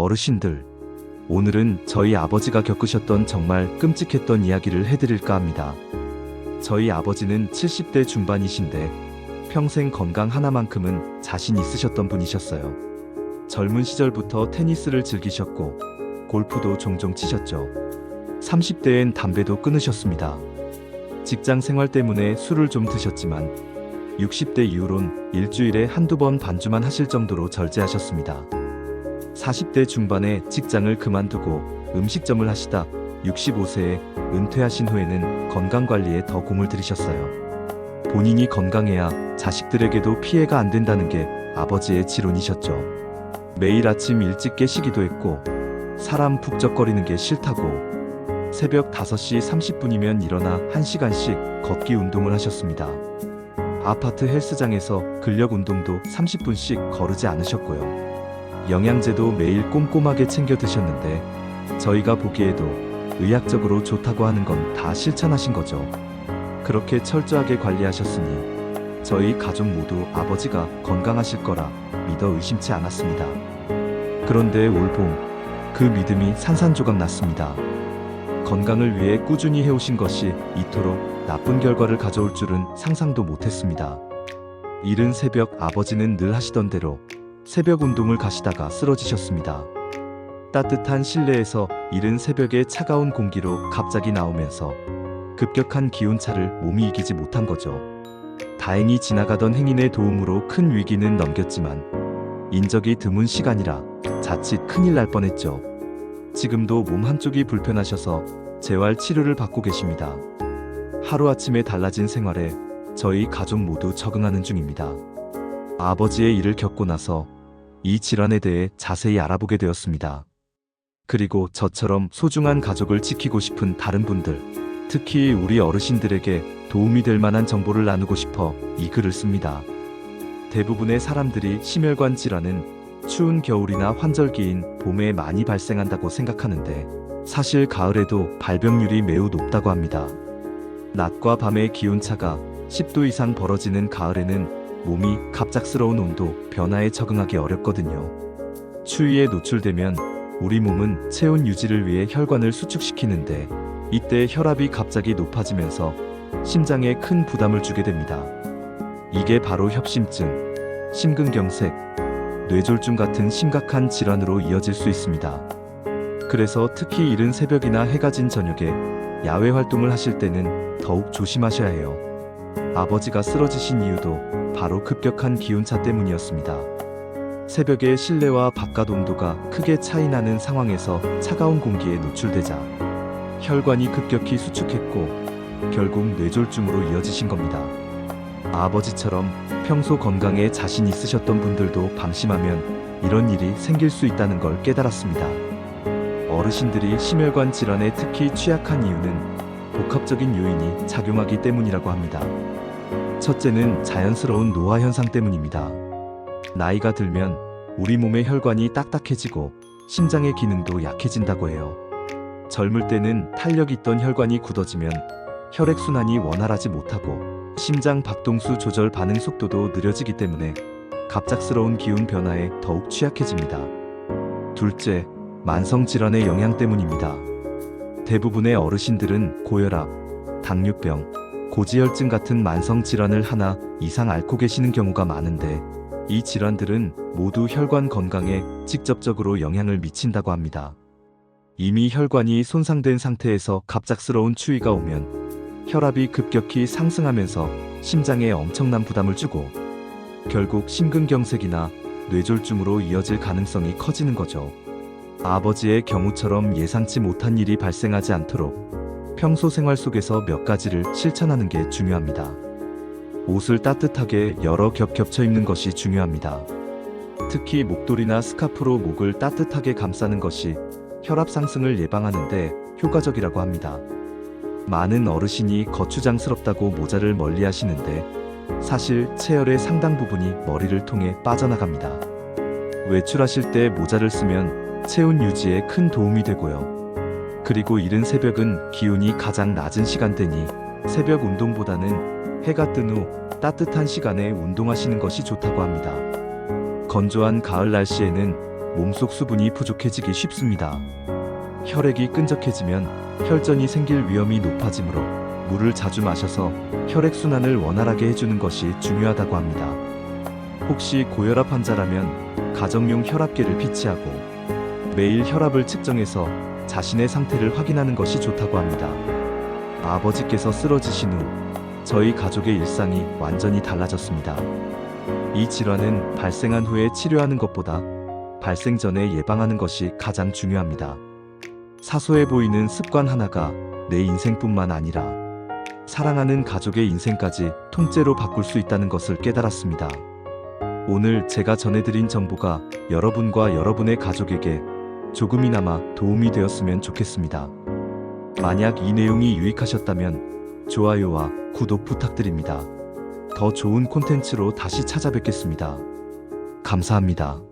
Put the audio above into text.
어르신들, 오늘은 저희 아버지가 겪으셨던 정말 끔찍했던 이야기를 해드릴까 합니다. 저희 아버지는 70대 중반이신데 평생 건강 하나만큼은 자신 있으셨던 분이셨어요. 젊은 시절부터 테니스를 즐기셨고 골프도 종종 치셨죠. 30대엔 담배도 끊으셨습니다. 직장 생활 때문에 술을 좀 드셨지만 60대 이후론 일주일에 한두 번 반주만 하실 정도로 절제하셨습니다. 40대 중반에 직장을 그만두고 음식점을 하시다 65세에 은퇴하신 후에는 건강관리에 더 공을 들이셨어요. 본인이 건강해야 자식들에게도 피해가 안 된다는 게 아버지의 지론이셨죠. 매일 아침 일찍 깨시기도 했고, 사람 북적거리는 게 싫다고, 새벽 5시 30분이면 일어나 1시간씩 걷기 운동을 하셨습니다. 아파트 헬스장에서 근력 운동도 30분씩 거르지 않으셨고요. 영양제도 매일 꼼꼼하게 챙겨 드셨는데 저희가 보기에도 의학적으로 좋다고 하는 건 다 실천하신 거죠. 그렇게 철저하게 관리하셨으니 저희 가족 모두 아버지가 건강하실 거라 믿어 의심치 않았습니다. 그런데 올봄 그 믿음이 산산조각 났습니다. 건강을 위해 꾸준히 해오신 것이 이토록 나쁜 결과를 가져올 줄은 상상도 못했습니다. 이른 새벽 아버지는 늘 하시던 대로 새벽 운동을 가시다가 쓰러지셨습니다. 따뜻한 실내에서 이른 새벽에 차가운 공기로 갑자기 나오면서 급격한 기온차를 몸이 이기지 못한 거죠. 다행히 지나가던 행인의 도움으로 큰 위기는 넘겼지만 인적이 드문 시간이라 자칫 큰일 날 뻔했죠. 지금도 몸 한쪽이 불편하셔서 재활 치료를 받고 계십니다. 하루아침에 달라진 생활에 저희 가족 모두 적응하는 중입니다. 아버지의 일을 겪고 나서 이 질환에 대해 자세히 알아보게 되었습니다. 그리고 저처럼 소중한 가족을 지키고 싶은 다른 분들, 특히 우리 어르신들에게 도움이 될 만한 정보를 나누고 싶어 이 글을 씁니다. 대부분의 사람들이 심혈관 질환은 추운 겨울이나 환절기인 봄에 많이 발생한다고 생각하는데 사실 가을에도 발병률이 매우 높다고 합니다. 낮과 밤의 기온차가 10도 이상 벌어지는 가을에는 몸이 갑작스러운 온도 변화에 적응하기 어렵거든요. 추위에 노출되면 우리 몸은 체온 유지를 위해 혈관을 수축시키는데 이때 혈압이 갑자기 높아지면서 심장에 큰 부담을 주게 됩니다. 이게 바로 협심증, 심근경색, 뇌졸중 같은 심각한 질환으로 이어질 수 있습니다. 그래서 특히 이른 새벽이나 해가 진 저녁에 야외 활동을 하실 때는 더욱 조심하셔야 해요. 아버지가 쓰러지신 이유도 바로 급격한 기온차 때문이었습니다. 새벽에 실내와 바깥 온도가 크게 차이 나는 상황에서 차가운 공기에 노출되자 혈관이 급격히 수축했고 결국 뇌졸중으로 이어지신 겁니다. 아버지처럼 평소 건강에 자신 있으셨던 분들도 방심하면 이런 일이 생길 수 있다는 걸 깨달았습니다. 어르신들이 심혈관 질환에 특히 취약한 이유는 복합적인 요인이 작용하기 때문이라고 합니다. 첫째는 자연스러운 노화 현상 때문입니다. 나이가 들면 우리 몸의 혈관이 딱딱해지고 심장의 기능도 약해진다고 해요. 젊을 때는 탄력 있던 혈관이 굳어지면 혈액순환이 원활하지 못하고 심장 박동수 조절 반응 속도도 느려지기 때문에 갑작스러운 기운 변화에 더욱 취약해집니다. 둘째, 만성 질환의 영향 때문입니다. 대부분의 어르신들은 고혈압, 당뇨병, 고지혈증 같은 만성 질환을 하나 이상 앓고 계시는 경우가 많은데 이 질환들은 모두 혈관 건강에 직접적으로 영향을 미친다고 합니다. 이미 혈관이 손상된 상태에서 갑작스러운 추위가 오면 혈압이 급격히 상승하면서 심장에 엄청난 부담을 주고 결국 심근경색이나 뇌졸중으로 이어질 가능성이 커지는 거죠. 아버지의 경우처럼 예상치 못한 일이 발생하지 않도록 평소 생활 속에서 몇 가지를 실천하는 게 중요합니다. 옷을 따뜻하게 여러 겹 겹쳐 입는 것이 중요합니다. 특히 목도리나 스카프로 목을 따뜻하게 감싸는 것이 혈압 상승을 예방하는데 효과적이라고 합니다. 많은 어르신이 거추장스럽다고 모자를 멀리 하시는데 사실 체열의 상당 부분이 머리를 통해 빠져나갑니다. 외출하실 때 모자를 쓰면 체온 유지에 큰 도움이 되고요. 그리고 이른 새벽은 기온이 가장 낮은 시간대니 새벽 운동보다는 해가 뜬 후 따뜻한 시간에 운동하시는 것이 좋다고 합니다. 건조한 가을 날씨에는 몸속 수분이 부족해지기 쉽습니다. 혈액이 끈적해지면 혈전이 생길 위험이 높아지므로 물을 자주 마셔서 혈액 순환을 원활하게 해주는 것이 중요하다고 합니다. 혹시 고혈압 환자라면 가정용 혈압계를 비치하고 매일 혈압을 측정해서 자신의 상태를 확인하는 것이 좋다고 합니다. 아버지께서 쓰러지신 후 저희 가족의 일상이 완전히 달라졌습니다. 이 질환은 발생한 후에 치료하는 것보다 발생 전에 예방하는 것이 가장 중요합니다. 사소해 보이는 습관 하나가 내 인생뿐만 아니라 사랑하는 가족의 인생까지 통째로 바꿀 수 있다는 것을 깨달았습니다. 오늘 제가 전해드린 정보가 여러분과 여러분의 가족에게 조금이나마 도움이 되었으면 좋겠습니다. 만약 이 내용이 유익하셨다면 좋아요와 구독 부탁드립니다. 더 좋은 콘텐츠로 다시 찾아뵙겠습니다. 감사합니다.